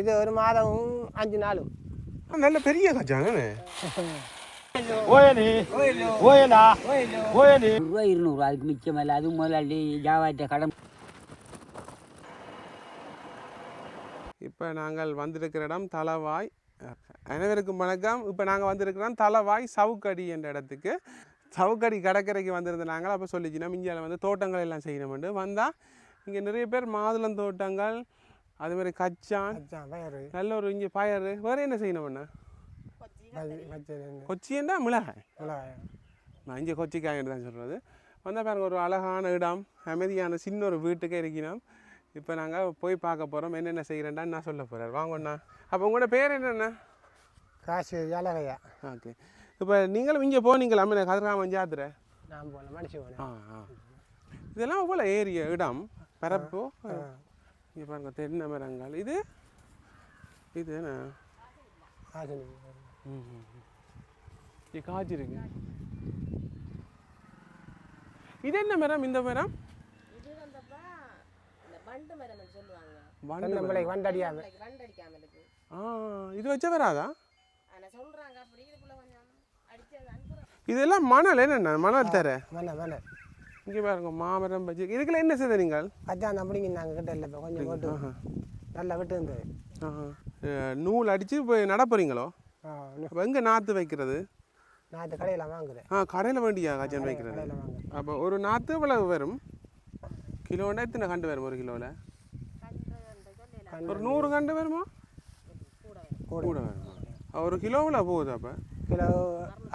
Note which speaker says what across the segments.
Speaker 1: இது ஒரு மாதமும் அஞ்சு நாளும்.
Speaker 2: நல்ல பெரிய ஓயனி
Speaker 3: ரூபா இருநூறு அதுக்கு மிச்சம் இல்லை அது முதலாளி ஜாவாட்ட கடன்.
Speaker 2: இப்போ நாங்கள் வந்திருக்கிற இடம் தலவாய். அனைவருக்கும் வணக்கம். இப்போ நாங்கள் வந்திருக்கிறோம் தலவாய் சவுக்கடி என்ற இடத்துக்கு. சவுக்கடி கடற்கரைக்கு வந்திருந்த நாங்கள் அப்போ சொல்லிச்சினோம். இந்தியாவில் வந்து தோட்டங்கள் எல்லாம் செய்யணும்னு வந்தால் இங்கே நிறைய பேர் மாதுளம் தோட்டங்கள் அது மாதிரி கச்சான் நல்ல ஒரு இங்கே பயறு. வேறு என்ன
Speaker 1: பச்சை பச்சை
Speaker 2: கொச்சியண்டா மிளகாய்?
Speaker 1: மிளகாயம்
Speaker 2: நான் இங்கே கொச்சிக்காய்ன்னு தான் சொல்கிறது வந்தால் பாருங்க ஒரு அழகான இடம் அமைதியான சின்ன ஒரு வீட்டுக்கே இருக்கணும் இப்போ நாங்கள் போய் பார்க்க போகிறோம் என்னென்ன செய்கிறேன்டா நான் சொல்ல போகிறார் வாங்கண்ணா அப்போ உங்களோட பேர் என்னண்ணா
Speaker 1: காசு ஏலகையா
Speaker 2: ஓகே. இப்போ நீங்களும் இங்கே போனீங்களா? அம்மன கதிராமன் ஜாத்திரை?
Speaker 1: நான் போன மனுஷன்
Speaker 2: ஆ ஆ. இதெல்லாம் போல் ஏரிய இடம் பரப்போ இங்கே பாருங்க தென்னை மரங்கள். இது? இது என்ன. இங்கே காய்ச்சி இருக்கு. இது என்ன மரம் இந்த மரம்?
Speaker 4: இது
Speaker 2: இது வச்ச வராதா? இதெல்லாம் மணல் என்னென்ன? மணல் தர.
Speaker 1: மண்ண மண்ண
Speaker 2: இங்கே பாருங்க மாமரம் பஜ்ஜி. இதுக்குள்ள என்ன செய்த நீங்கள்?
Speaker 1: அதான் அப்படிங்க நாங்கள் கிட்ட இல்லை இப்போ கொஞ்சம் போட்டு நல்லா விட்டு இருந்தது.
Speaker 2: நூல் அடித்து போய் நட போகிறீங்களோ
Speaker 1: ஆ
Speaker 2: அப்போ எங்கே நாற்று வைக்கிறது?
Speaker 1: நாற்று கடையில் வாங்குறேன்.
Speaker 2: ஆ கடையில் வேண்டியா காய்ச்சல் வைக்கிறது? அப்போ ஒரு நாற்று இவ்வளவு வரும்? கிலோன்னா எத்தனை கண்டு வரும் ஒரு கிலோவில் ஒரு நூறு கண்டு வருமா? கூட வருமா. ஒரு கிலோவில் போகுது அப்போ?
Speaker 1: கிலோ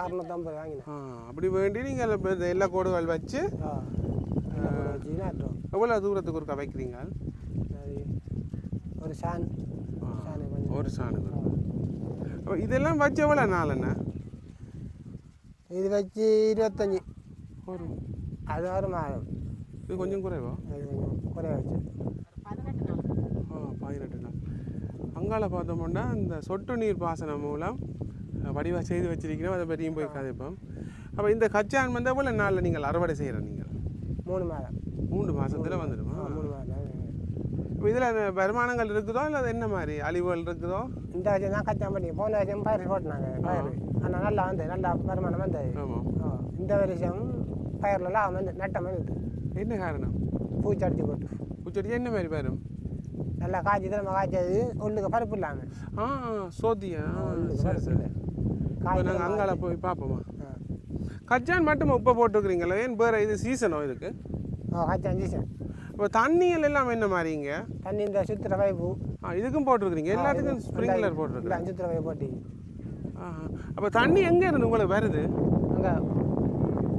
Speaker 1: அறுநூத்தம்பது வாங்கினேன்.
Speaker 2: அப்படி வேண்டி நீங்கள் இந்த எல்லா கோடுகள் வச்சு எவ்வளோ தூரத்துக்கு ஒருக்கா வைக்கிறீங்க?
Speaker 1: ஒரு சான் சாணி
Speaker 2: ஒரு அப்போ இதெல்லாம் வச்சு எவ்வளோ நாள் என்ன?
Speaker 1: இது வச்சு இருபத்தஞ்சி.
Speaker 2: ஒரு
Speaker 1: அது ஒரு மாதம்.
Speaker 2: இது கொஞ்சம் குறைவா?
Speaker 1: குறைய வச்சு
Speaker 4: பதினெட்டு நாள்.
Speaker 2: அங்கால பார்த்தோம்னா இந்த சொட்டு நீர் பாசனம் மூலம் வடிவாக செய்து வச்சிருக்கிறோம் அதை பற்றியும் போய் கதைப்போம். அப்போ இந்த கச்சான் வந்து எவ்வளோ நாளில் நீங்கள் அறுவடை செய்கிற நீங்கள்.
Speaker 1: மூணு மாதம்.
Speaker 2: மூன்று மாசத்துல வந்துடுமா?
Speaker 1: மூணு மாதம்.
Speaker 2: இப்போ இதில் வருமானங்கள் இருக்குதோ இல்லை என்ன மாதிரி? அழிவுகள் இருக்குதோ?
Speaker 1: இந்த வருஷம் தான் கச்சான் பண்ணி போன வருஷம் பயிர் போட்டினாங்க பயிர். ஆனால் நல்லா வந்தது நல்லா வருமானம் வந்தது. இந்த வருஷம் பயிர்லாம் வந்து நட்டம் வந்து
Speaker 2: என்ன காரணம்?
Speaker 1: பூச்சி அடிச்சு போட்டு.
Speaker 2: பூச்செடி என்ன மாதிரி வரும்
Speaker 1: நல்லா காய்ச்சி திரும்ப காய்ச்சது உள்ளுக்கு பருப்பு இல்லாமல்
Speaker 2: ஆ சோதியா சரி சரி. இப்போ நாங்கள் அங்கால போய் பார்ப்போமா? கச்சான் மட்டும் உப்பை போட்டுருக்குறீங்களா? ஏன் வேறு இது சீசனோ இதுக்கு?
Speaker 1: காய்ச்சான் சீசன்
Speaker 2: இப்போ தண்ணிகள் எல்லாம் என்ன மாதிரிங்க
Speaker 1: தண்ணி இந்த சுத்திர பைப்பு
Speaker 2: ஆ இதுக்கும் போட்டிருக்கிறீங்க. எல்லாத்துக்கும் ஸ்ப்ரிங்க்லர் போட்டிருக்கேன்
Speaker 1: இல்லை சுத்திர பைப்பு போட்டி.
Speaker 2: அப்போ தண்ணி எங்கே இருந்து உங்களுக்கு வருது?
Speaker 1: அங்கே.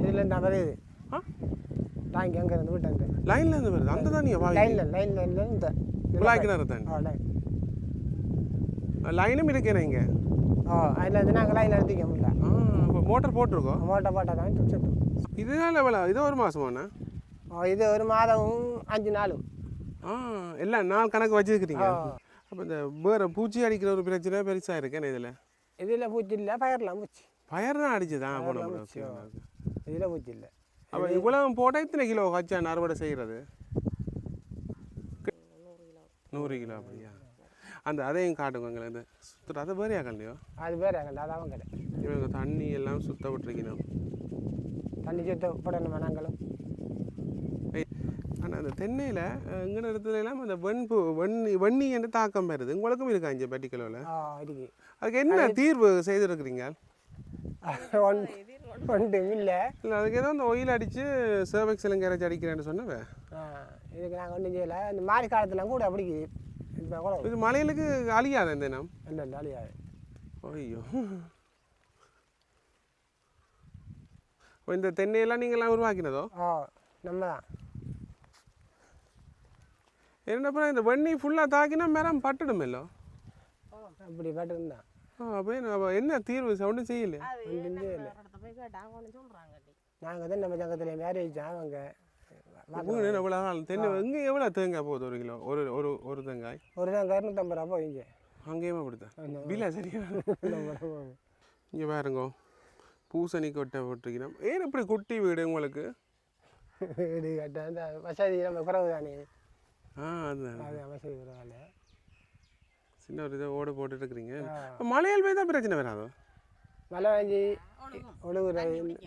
Speaker 1: இதில் நான் வருது.
Speaker 2: ஆ?
Speaker 1: டாங்கி அங்கே இருந்து விட்டாங்க
Speaker 2: லைன்ல இருந்து வருது. அந்த தண்ணியை வாங்கி
Speaker 1: லைனில் லைன் லைனில் இந்த.
Speaker 2: குழாய் கிணறு தண்ணி. லைனும் இருக்கேன் இங்கே?
Speaker 1: ஆ அதில் இருந்து நாங்கள் லைன் எடுத்துக்க முடியல.
Speaker 2: ஆ அப்போ மோட்டர் போட்டிருக்கோம்.
Speaker 1: மோட்டை போட்டால் தான் சுத்தம்
Speaker 2: இதுதான் எவ்வளோ இது ஒரு மாதமாண்ணா
Speaker 1: இது ஒரு மாதமும் அஞ்சு நாளும்.
Speaker 2: ஆ எல்லாம் நாள் கணக்கு வச்சுருக்கிறீங்க. அப்போ இந்த வேறு பூச்சி அடிக்கிற ஒரு பிரச்சனை பெருசாக இருக்கேன் இதில்?
Speaker 1: இதில் பூச்சி இல்லை பயிரெலாம் பூச்சி.
Speaker 2: பயிர் அடிச்சுதான்
Speaker 1: பயிரெலாம். பூச்சி இதில் பூச்சி இல்லை.
Speaker 2: அப்போ இவ்வளவு போட்டால் இத்தனை கிலோ கச்சான் அறுவடை செய்கிறது நூறு கிலோ அப்படியா? அந்த அதையும் காட்டுங்க எங்களை இந்த சுற்றுற அதை வேறையா கல்லையோ
Speaker 1: அது வேறு எங்கள் அதான் கடை
Speaker 2: இவங்க தண்ணி எல்லாம் சுத்த விட்டுருக்கணும்.
Speaker 1: தண்ணி சுத்த போடணுமா நாங்களும்?
Speaker 2: ஆனால் அந்த தென்னையில் எங்கள் இடத்துல எல்லாம் அந்த வெண்பு வெண்ணி வெண்ணி என்று தாக்கம் பெறுது உங்களுக்கும் இருக்கா இங்கே பெட்டிக்கிலோவில்
Speaker 1: இருக்கு.
Speaker 2: அதுக்கு என்ன தீர்வு செய்திருக்கிறீங்க?
Speaker 1: ஒன்றும் இல்லை.
Speaker 2: இல்லை அதுக்கு ஏதோ அந்த ஒயில் அடித்து சர்வெக்ஸ் இலங்கரைச்சி அடிக்கிறேன்னு சொன்னவே?
Speaker 1: இதுக்கு நாங்கள் ஒன்றும் செய்யலை. இந்த மாறி காலத்தில் கூட பிடிக்குது
Speaker 2: அழியாத இந்த இனம்?
Speaker 1: இல்லை இல்லை அழியாது.
Speaker 2: ஐயோ. ஓ, இந்த தென்னையெல்லாம் நீங்களாம் உருவாக்கினதோ?
Speaker 1: ஆ நம்ம தான்.
Speaker 2: என்னப்பா இந்த வெண்ணி ஃபுல்லாக தாக்கினா மரம் பட்டுடுமல்லோ
Speaker 1: அப்படி பட்டிருந்தான்
Speaker 2: ஆ அப்போ என்ன தீர்வு? ஒன்றும் செய்யல.
Speaker 1: நாங்கள் தான் நம்ம சங்கத்தில் மேரேஜ் அவங்க
Speaker 2: உங்க எவ்வளோ நாள்? தென்னை இங்கே எவ்வளோ தேங்காய் போகுது ஒரு கிலோ? ஒரு ஒரு ஒரு தேங்காய்.
Speaker 1: ஒரு நாங்கள் இரநூத்தம்பது ரூபா இங்கே.
Speaker 2: அங்கேயுமே அப்படித்தான் பில்லா சரியா? இங்கே பாருங்க. பூசணி கொட்டை போட்டிருக்கிறோம். ஏன் இப்படி குட்டி வீடு உங்களுக்கு?
Speaker 1: வீடு கட்ட வசதி நம்ம குறவு தானே.
Speaker 2: ஆ அதுதான்.
Speaker 1: அது வசதி
Speaker 2: சின்ன ஒரு இதை ஓடு போட்டுட்டு இருக்கிறீங்க. மலையால் போய் தான் பிரச்சனை வராதோ?
Speaker 1: மழை பெஞ்சி ஒழுகுற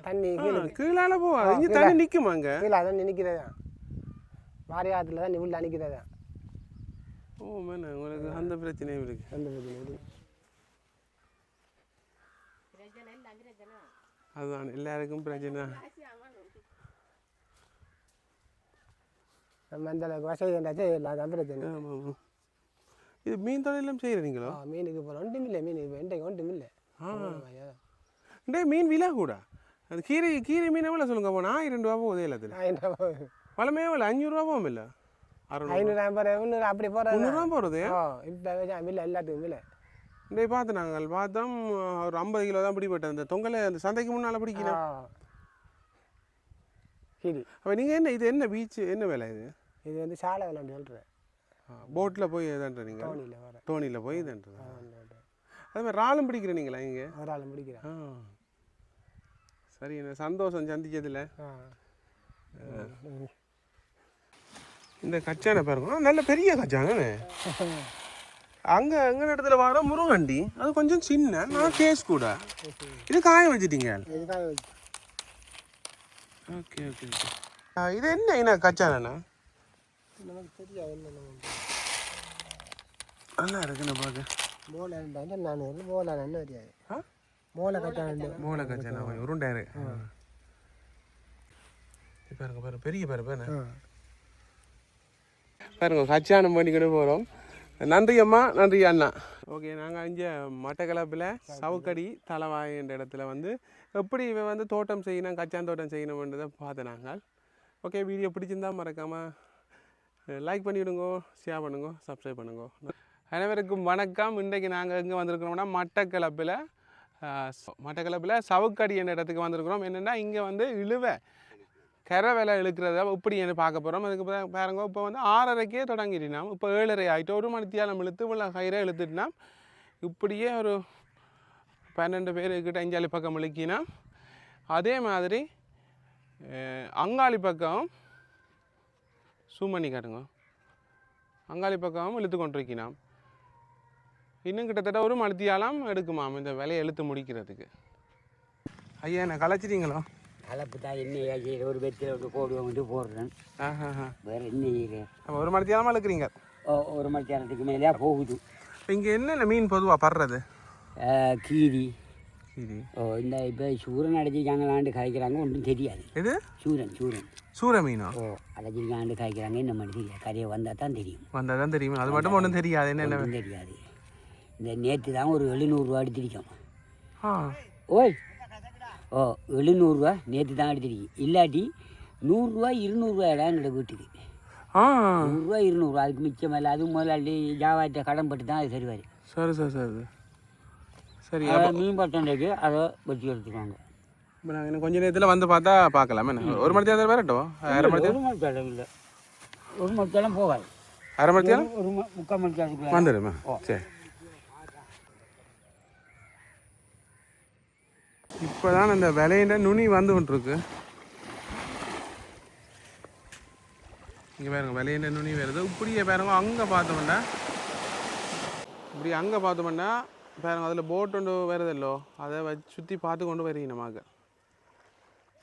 Speaker 1: தண்ணி கீழே
Speaker 2: கீழால போகாது இங்கே தண்ணி நிற்குமா அங்கே?
Speaker 1: கீழே அதான் நிற்கிறதா வாரி ஆற்றுல தான் உள்ள நிற்கிறதா
Speaker 2: ஓ மேன உங்களுக்கு அந்த பிரச்சனையும் இருக்கு.
Speaker 1: அந்த பிரச்சனை இருக்கு.
Speaker 2: அதுதான் எல்லாருக்கும் பிரச்சனை.
Speaker 1: நம்ம அந்த அளவுக்கு வசதி இருந்தாச்சு இல்லை அதான் பிரச்சனை.
Speaker 2: இது மீன் தொழிலும் செய்கிறீங்களோ
Speaker 1: ஆ, மீனுக்கு போகிறோம் ஒன்றும் இல்லை மீன் இப்போ இன்றைக்கு ஒன்றும் இல்லை.
Speaker 2: டே மீன் விலை கூட. அது கீரை கீரை மீன் எவ்வளோ சொல்லுங்க போனா ஆயிரம் ரூபா போகுது எல்லாத்துல.
Speaker 1: ஐநூறு
Speaker 2: பழமே எவ்வளோ அஞ்சூறுரூவா போகும் இல்லை?
Speaker 1: ஐநூறு ஐம்பது முந்நூறு அப்படி போகிறது
Speaker 2: முந்நூறுரூவா போகிறது
Speaker 1: இப்போ இல்லை எல்லாத்துக்கும் இல்லை
Speaker 2: டே பார்த்து நாங்கள் பார்த்தோம் ஒரு ஐம்பது கிலோ தான் பிடிப்பட்டது. அந்த தொங்கலை அந்த சந்தைக்கு முன்னால்
Speaker 1: ஆ.
Speaker 2: பிடிக்கணும்
Speaker 1: கிளி
Speaker 2: அப்போ நீங்கள் என்ன இது என்ன பீச் என்ன வேலை இது?
Speaker 1: இது வந்து சாலை விளாண்டு சொல்கிறேன்
Speaker 2: போட்டில் போய் இதான்ற நீங்கள்
Speaker 1: தோணியில் வர.
Speaker 2: தோணியில் போய் இதான்றது அது மாதிரி ராலும் பிடிக்கிற நீங்களா இங்கே?
Speaker 1: ஒரு ஆள் முடிக்கிறேன்
Speaker 2: ஆ சரி என்ன சந்தோஷம் சந்திச்சதுல. இந்த கச்சானை பாருங்க. நல்ல பெரிய கச்சானே அங்கே எங்கள் இடத்துல வர முருகண்டி. அது கொஞ்சம் சின்ன. நான் கேஸ் கூட. இது காய வச்சிட்டீங்க? ஓகே ஓகே ஓகே இது என்ன என்ன கச்சானா
Speaker 1: நமக்கு தெரியாது என்ன நம்ம
Speaker 2: நல்லா இருக்குன்னு பார்க்க
Speaker 1: மோளை இருந்தால் நான் மோளை என்ன தெரியாது
Speaker 2: ஆ.
Speaker 1: மோளை கட்டாண்டு
Speaker 2: மூளை கச்சானா கொஞ்சம் உருண்டாரு பாருங்க பாருங்க பெரிய பாரு பாருங்க பாருங்க கச்சானம் பண்ணிக்கிட்டு போகிறோம் நன்றி அம்மா நன்றி அண்ணா. ஓகே நாங்கள் இங்கே மட்டக்களப்பில் சவுக்கடி தலவாய் என்ற இடத்துல வந்து எப்படி இவன் வந்து தோட்டம் செய்யணும் கச்சான் தோட்டம் செய்யணுன்றதை பார்த்தேன் நாங்கள் ஓகே வீடியோ பிடிச்சிருந்தா மறக்காமல் லைக் பண்ணிவிடுங்க ஷேர் பண்ணுங்க சப்ஸ்கிரைப் பண்ணுங்க. அனைவருக்கும் வணக்கம். இன்றைக்கு நாங்கள் எங்கே வந்திருக்கிறோம்னா மட்டக்களப்பில் மட்டக்களப்பில் சவுக்கடி என்ற இடத்துக்கு வந்திருக்கிறோம். என்னென்னா இங்கே வந்து இழுவை கரை வேலை இழுக்கிறத இப்படி என்ன பார்க்க போகிறோம் அதுக்கு பாருங்க இப்போ வந்து ஆறரைக்கே தொடங்கிட்டோம் இப்போ ஏழரை ஆகிட்டு ஒரு மணித்தியாலம் இழுத்து உள்ள கயிறை இழுத்துட்டினா இப்படியே ஒரு பன்னெண்டு பேருக்கிட்ட அஞ்சாலி பக்கம் இழுக்கினா அதே மாதிரி அங்காளி பக்கம் zoom பண்ணி காட்டுங்க. அங்காளி பக்கம் இழுத்து கொண்டிருக்கினான் இன்னும் கிட்டத்தட்ட ஒரு மணித்தியாலம் எடுக்குமாம் இந்த வேலையை இழுத்து முடிக்கிறதுக்கு. ஐயா என்ன கலைச்சிட்டீங்களோ
Speaker 3: கலப்பு தான் என்ன ஒரு வெத்தில ஒரு போடுவோம் வந்து போடுறேன்.
Speaker 2: ஆஹா
Speaker 3: வேறு என்ன
Speaker 2: ஒரு மணித்தியாலமாக இழுக்கிறீங்க?
Speaker 3: ஒரு மணி நேரத்துக்கு மேலேயா போகுது.
Speaker 2: இங்கே என்னென்ன மீன் பொதுவாக படுறது?
Speaker 3: கீரி. ஓ இந்த இப்போ சூரன் அடைச்சிருக்காங்களாண்டு காய்க்கிறாங்க ஒன்றும் தெரியாது.
Speaker 2: இது
Speaker 3: சூரன் சூரன்.
Speaker 2: சூர மீனா?
Speaker 3: ஓ அடைச்சிருக்காண்டு காய்க்கிறாங்க என்ன மாதிரி தெரியாது. கரையை வந்தால் தான் தெரியும்.
Speaker 2: வந்தால் தான் தெரியும். அது மட்டும் ஒன்றும் தெரியாது. என்னென்ன
Speaker 3: தெரியாது. இந்த நேற்று தான் ஒரு எழுநூறுவா எடுத்திருக்கோம்.
Speaker 2: ஆ.
Speaker 3: ஓய். ஓ எழுநூறுவா நேற்று தான் எடுத்திருக்கு இல்லாட்டி நூறுரூவா இருநூறுவா இடம் எங்களோட வீட்டுக்கு.
Speaker 2: ஆ.
Speaker 3: நூறுரூவா இருநூறுவா அதுக்கு மிச்சம் இல்லை. அது முதலாளி ஜாவாட்ட கடன் பட்டு தான் அது சரிவார்
Speaker 2: சரி சரி சரி சரி.
Speaker 3: அதை மீன் பட்டண்டைக்கு அதை வச்சு எடுத்துக்கோங்க.
Speaker 2: இப்போ நாங்கள் இன்னும் கொஞ்ச நேரத்தில் வந்து பார்த்தா பார்க்கலாம். ஒரு மணி தேர்தல் வரட்டும் அரை மணி
Speaker 3: தேடம் இல்லை. ஒரு மணி தேடம் போகாது.
Speaker 2: அரை மணி தேர்தல்
Speaker 3: ஒரு முக்கால் மணி தேடத்துக்குள்ள
Speaker 2: வந்துடுமா? சரி. இப்போ தான் அந்த விலையிட நுனி வந்து கொண்டிருக்கு. இங்கே பாருங்க விலையிட நுனி வருது. இப்படியே பாருங்க அங்கே பார்த்தோம்னா இப்படி அங்கே பார்த்தோம்னா பாருங்க அதில் போட் ஒன்று வருதல்லோ அதை வச்சு சுற்றி பார்த்து கொண்டு வரீங்க நமக்கு.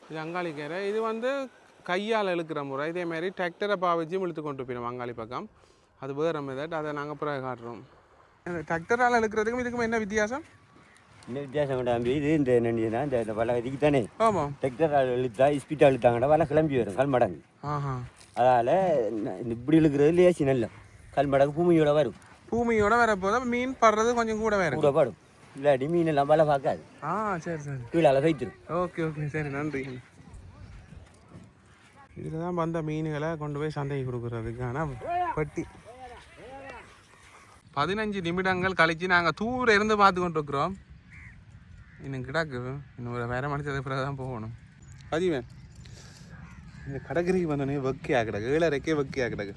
Speaker 2: இது அங்காளி கீரை இது வந்து கையால் இழுக்கிற முறை. இதே மாதிரி டிராக்டரை பாவிச்சு இழுத்து கொண்டு போயிடும் அங்காளி பக்கம். அது வேறு மெதட் அதை நாங்கள் பிறகு காட்டுறோம். டிராக்டரால் இழுக்கிறதுக்கும் இதுக்கும் என்ன வித்தியாசம்?
Speaker 5: என்ன வித்தியாசம் வேண்டாம் இது இந்த என்னன்னா இந்த வலை இதுக்கு தானே.
Speaker 2: ஆமாம்
Speaker 5: டெக்டர் இழுத்தா ஸ்பீட்டாக இழுத்தாங்கன்னா வலை கிளம்பி வரும் கல் மடங்கு. அதால் இப்படி இழுக்கிறது லேசி நல்ல. கல் மடங்கு பூமியோட வரும்.
Speaker 2: பூமியோட வரப்போது மீன் படுறது கொஞ்சம் கூட வேறு
Speaker 5: கூட படும். இல்லாட்டி மீன் எல்லாம் வலை பார்க்காது.
Speaker 2: ஆ சரி சரி.
Speaker 5: கீழால வைத்திரும்.
Speaker 2: ஓகே ஓகே சரி நன்றி. இதில் தான் வந்த மீன்களை கொண்டு போய் சந்தைக்கு கொடுக்குறதுக்கான பெட்டி. பதினஞ்சு நிமிடங்கள் கழிச்சு நாங்கள் தூர இருந்து பார்த்து கொண்டு இருக்கிறோம் இன்னும் கிடக்கு. இன்னும் ஒரு வேற பிறகு தான் போகணும். பதிவேன் இந்த கடற்கரைக்கு வந்தோடனே வெக்கையா கிடக்கு. ஏழரைக்கே வெக்கையா கிடக்கு.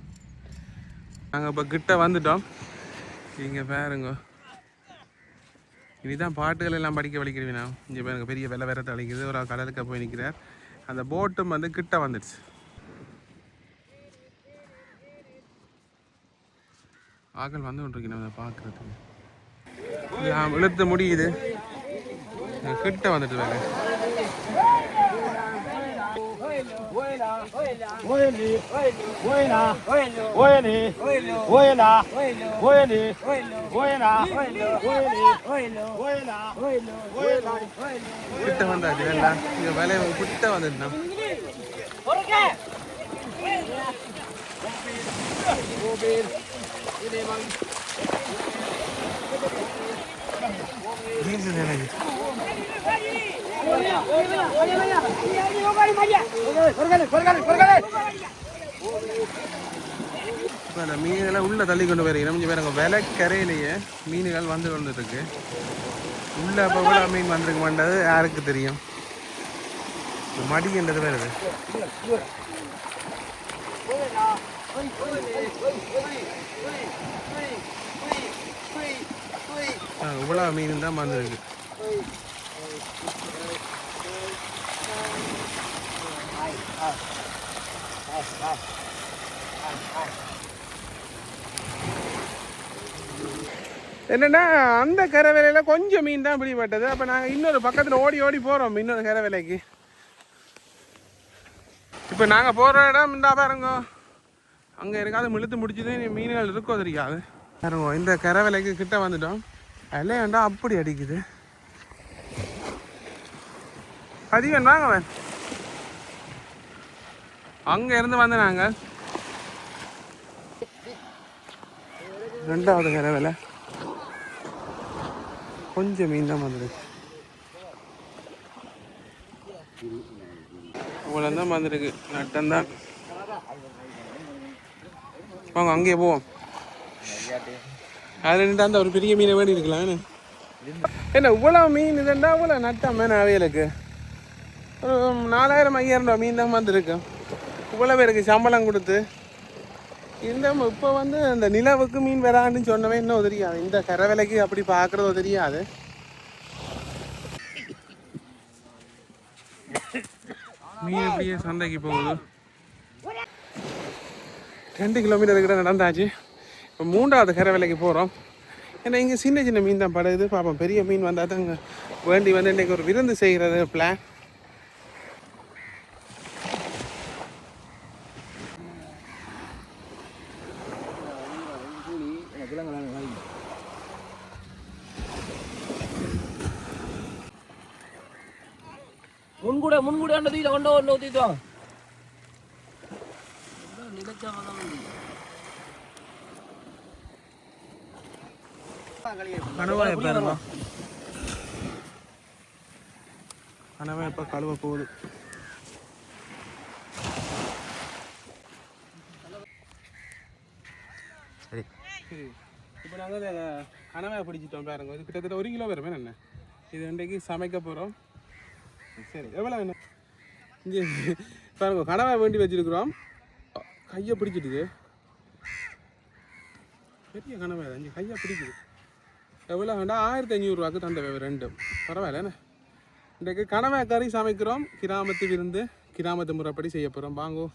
Speaker 2: நாங்கள் இப்போ கிட்ட வந்துட்டோம். இங்கே பாருங்க. இனிதான் பாட்டுகள் எல்லாம் படிக்க வலிக்கிறீனா இங்கே பாருங்க பெரிய வெள்ளை வேற அழிக்குது. ஒரு கடலுக்கு போய் நிற்கிறார் அந்த போட்டும் வந்து கிட்ட வந்துடுச்சு. ஆக்கள் வந்து கொண்டிருக்கணும் அதை பார்க்குறதுக்கு. இழுத்து முடியுது. கிட்ட வந்துட்டு வேலை கிட்ட வந்தாச்சு எல்லாம் இங்கே வேலையை கிட்ட வந்துட்டோம் நீங்க நினைங்க இப்போ அந்த மீன்களை உள்ள தள்ளி கொண்டு போயிருக்கோம் கொஞ்சம் விலை கரையிலேயே மீன்கள் வந்து கொண்டு இருக்கு உள்ள அப்போ கூட மீன் வந்திருக்க மாட்டாது யாருக்கு தெரியும்? மடிக்கின்றது மடின்றது வருது ஆ, இவ்வளோ மீன் தான் வந்திருக்கு என்னன்னா அந்த கரை வேலையில கொஞ்சம் மீன் தான் பிடிபட்டது அப்போ நாங்கள் இன்னொரு பக்கத்தில் ஓடி ஓடி போகிறோம் இன்னொரு கரை வேலைக்கு இப்போ நாங்கள் போகிற இடம் இந்த பாருங்க. அங்கே இருக்காது இழுத்து முடிச்சது மீன்கள் இருக்கோ தெரியாது. பாருங்க இந்த கரை வேலைக்கு கிட்ட வந்துட்டோம். அதில் வேண்டாம் அப்படி அடிக்குது. அதிகம் வாங்க அவன் அங்கே இருந்து வந்து நாங்கள் ரெண்டாவது கரை வில. கொஞ்சம் மீன் தான் வந்துருக்கு. இவ்வளோ தான் வந்துருக்கு. நட்டம்தான் வாங்க அங்கேயே போவோம். அது ரெண்டு அந்த ஒரு பெரிய மீனை வேண்டி இருக்கலாம் என்ன? இவ்வளோ மீன் இதுண்டா இவ்வளோ நட்டம் வேணும் அவைகளுக்கு. ஒரு நாலாயிரம் ஐயாயிரம் ரூபா மீன் தான் வந்துருக்கு. இவ்வளோ பேருக்கு சம்பளம் கொடுத்து. இந்த இப்போ வந்து இந்த நிலவுக்கு மீன் வரான்னு சொன்னவே இன்னும் தெரியாது. இந்த கரை விலைக்கு அப்படி பார்க்குறதோ தெரியாது. மீன் அப்படியே சந்தைக்கு போகுது? ரெண்டு கிலோமீட்டர் கிட்ட நடந்தாச்சு. இப்போ மூன்றாவது கரை வேலைக்கு போகிறோம் ஏன்னா இங்கே சின்ன சின்ன மீன் தான் படகுது. பார்ப்போம் பெரிய மீன் வந்தால் தான் இங்கே வேண்டி வந்து இன்றைக்கி ஒரு விருந்து செய்கிறது பிளான்
Speaker 6: முன்கூட முன்கூட கொண்டு ஒன்று ஊற்றிட்டோம் நினைச்சா
Speaker 2: கனவா எப்போ இருமா? கனவா எப்போ கழுவ போகுது.
Speaker 5: சரி.
Speaker 2: இப்போ நாங்கள் கனவை பிடிச்சிட்டோம் பாருங்க. இது கிட்டத்தட்ட ஒரு கிலோ வரும் என்ன? இது இன்றைக்கு சமைக்க போகிறோம் சரி எவ்வளோ வேணும் இங்கே பாருங்க கனவை வேண்டி வச்சிருக்கிறோம். கையை பிடிச்சிட்டுது. பெரிய கனவை அஞ்சு கையை பிடிக்குது. எவ்வளோ வேண்டாம் ஆயிரத்தி ஐநூறுரூவாக்கு தந்த ரெண்டும். பரவாயில்ல என்ன? இன்றைக்கு கனவை கறி சமைக்கிறோம். கிராமத்து விருந்து கிராமத்து முறைப்படி செய்ய போகிறோம் வாங்கோ.